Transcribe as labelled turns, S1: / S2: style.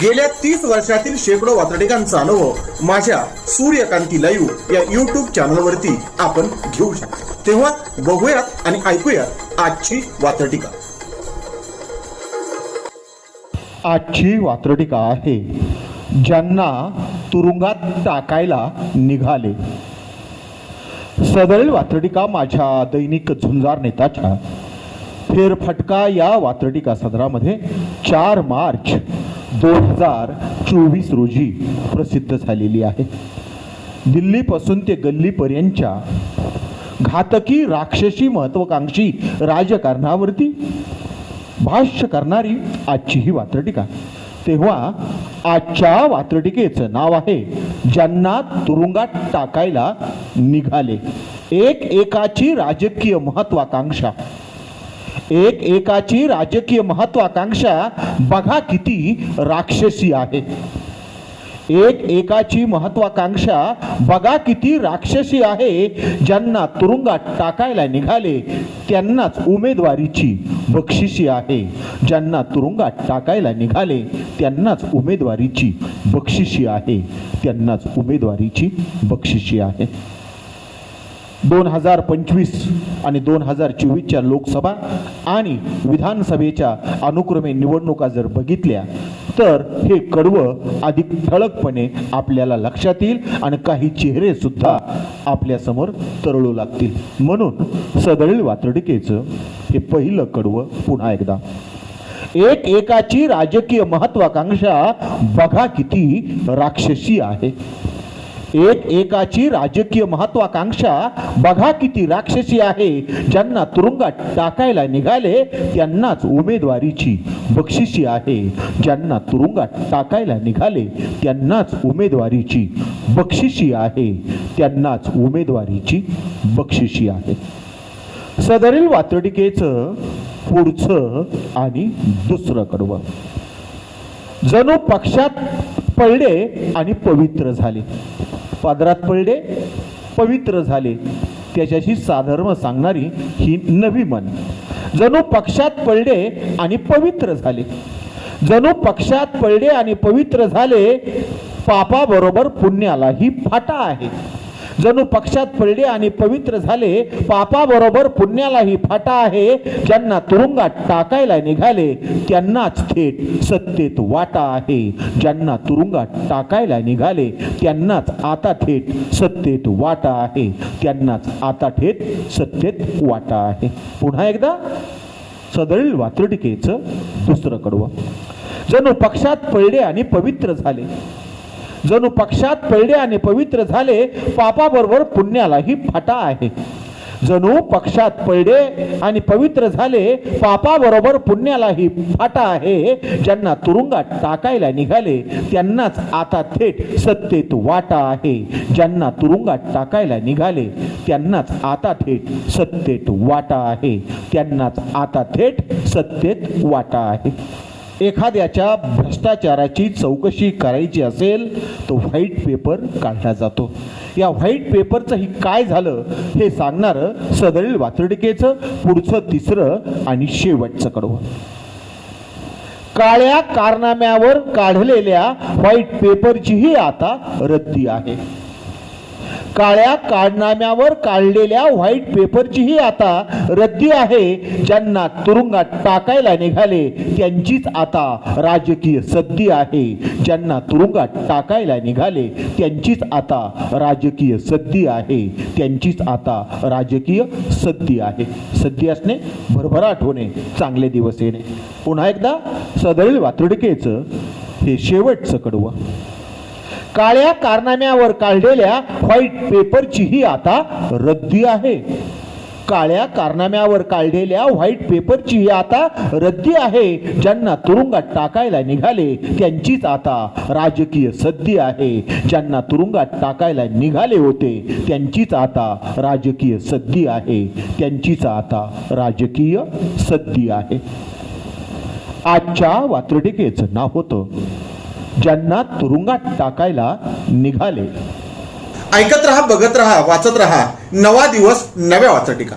S1: गेल्या तीस वर्षातील शेकडो वातडिकांचा अनुभव माझ्या सूर्यकांती लाईव्ह या युट्यूब चॅनलवरती आपण घेऊ शकतो. तेव्हा बघूयात आणि ऐकूयात आजची वातडिका
S2: आजची वात्रटिका आहे ज्यांना तुरुंगात टाकायला निघाले. सदरील वात्रटिका माझ्या दैनिक झुंजार नेताच्या. फेरफटका या वात्रटिका सदरामध्ये चार मार्च दोन हजार चोवीस रोजी प्रसिद्ध झालेली आहे. दिल्लीपासून ते गल्लीपर्यंतच्या घातकी राक्षसी महत्वाकांक्षी राजकारणावरती भाष्य करणारी आजची ही वात्रटिका. तेव्हा आजच्या वात्रटिकेचं नाव आहे ज्यांना तुरुंगात टाकायला निघाले. एक एकाची राजकीय महत्वाकांक्षा. एक एकाची राजकीय महत्वाकांक्षा बघा किती राक्षसी आहे. एक एकाची महत्वाकांक्षा बघा किती राक्षसी आहे ज्यांना तुरुंगात टाकायला निघाले त्यांनाच उमेदवारीची बक्षिसी आहे. ज्यांना तुरुंगात टाकायला निघाले त्यांनाच उमेदवारीची बक्षिसी आहे. त्यांनाच उमेदवारीची बक्षिशी आहे. दोन हजार पंचवीस आणि दोन हजार चोवीसच्या लोकसभा आणि विधानसभेच्या अनुक्रमे निवडणुका जर बघितल्या तर हे कडवं अधिक ठळकपणे आपल्याला लक्षात येईल आणि काही चेहरे सुद्धा आपल्यासमोर तरळू लागतील. म्हणून सदळील वातडिकेचं हे पहिलं कडवं पुन्हा एकदा. एक एकाची राजकीय महत्वाकांक्षा बघा किती राक्षसी आहे. एक एकाची राजकीय महत्वाकांक्षा. बघा किती राक्षसी आहे. ज्यांना तुरुंगात टाकायला निघाले त्यांनाच उमेदवारीची बक्षिशी आहे. ज्यांना तुरुंगात टाकायला निघाले त्यांनाच उमेदवारीची बक्षिशी आहे. त्यांनाच उमेदवारीची बक्षिशी आहे. सदरील वातडिकेचं पुढचं आणि दुसरं कडवं जणू पक्षात पडले आणि पवित्र झाले. पादरात पडले पवित्र झाले. त्याच्याशी साधर्म सांगणारी ही नवी मन. जणू पक्षात पडले आणि पवित्र झाले. जणू पक्षात पडले आणि पवित्र झाले पापाबरोबर पुण्यालाही फाटा आहे. जणू पक्षात पडले आणि पवित्र झाले पापाबरोबर पुण्यालाही फाटा आहे. ज्यांना तुरुंगात टाकायला निघाले त्यांनाच थेट सत्तेत वाटा आहे. ज्यांना तुरुंगात टाकायला निघाले त्यांनाच आता थेट सत्तेत वाटा आहे. त्यांनाच आता थेट सत्तेत वाटा आहे. पुन्हा एकदा सदळील वात्रटिकेचं दुसरं कडवं. जणू पक्षात पडले आणि पवित्र झाले. जणू पक्षात पडले आणि पवित्र झाले पापाबरोबर पुण्यालाही फाटा आहे. जणू पक्षात पडले आणि पवित्र झाले पापाबरोबर पुण्यालाही फाटा आहे. ज्यांना तुरुंगात टाकायला निघाले त्यांनाच आता थेट सत्तेत वाटा आहे. ज्यांना तुरुंगात टाकायला निघाले त्यांनाच आता थेट सत्तेत वाटा आहे. त्यांनाच आता थेट सत्तेत वाटा आहे. एखाद्याच्या भ्रष्टाचाराची चौकशी करायची असेल तर व्हाईट पेपर काढला जातो. या व्हाईट पेपरचं ही काय झालं हे सांगणारं सदरील वातडिकेचं पुढचं तिसरं आणि शेवटचं कडवं. काळ्या कारनाम्यावर काढलेल्या व्हाईट पेपरचीही आता रद्दी आहे. काळ्या कारनाम्यावर काढलेल्या व्हाईट पेपरचीही आता रद्दी आहे. ज्यांना तुरुंगात टाकायला निघाले त्यांचीच आता राजकीय सद्दी आहे. ज्यांना तुरुंगात टाकायला निघाले त्यांचीच आता राजकीय सद्दी आहे. त्यांचीच आता राजकीय सद्दी आहे. सद्दी असणे भरभराट होणे चांगले दिवस येणे. पुन्हा एकदा सदरील वातुडकेचं हे शेवटचं कडवं. काळ्या कारनाम्यावर काढलेल्या व्हाईट पेपरचीही आता रद्दी आहे. काळ्या कारनाम्यावर काढलेल्या व्हाईट पेपरची ही आता रद्दी आहे. ज्यांना तुरुंगात टाकायला निघाले त्यांचीच आता राजकीय सद्दी आहे. ज्यांना तुरुंगात टाकायला निघाले होते त्यांचीच आता राजकीय सद्दी आहे. त्यांचीच आता राजकीय सद्दी आहे. आजच्या वात्रटिकेचं नाव होतं ज्यांना तुरुंगात टाकायला निघाले.
S1: ऐकत रहा बघत रहा वाचत रहा. नवा दिवस नव्या वाचटिका.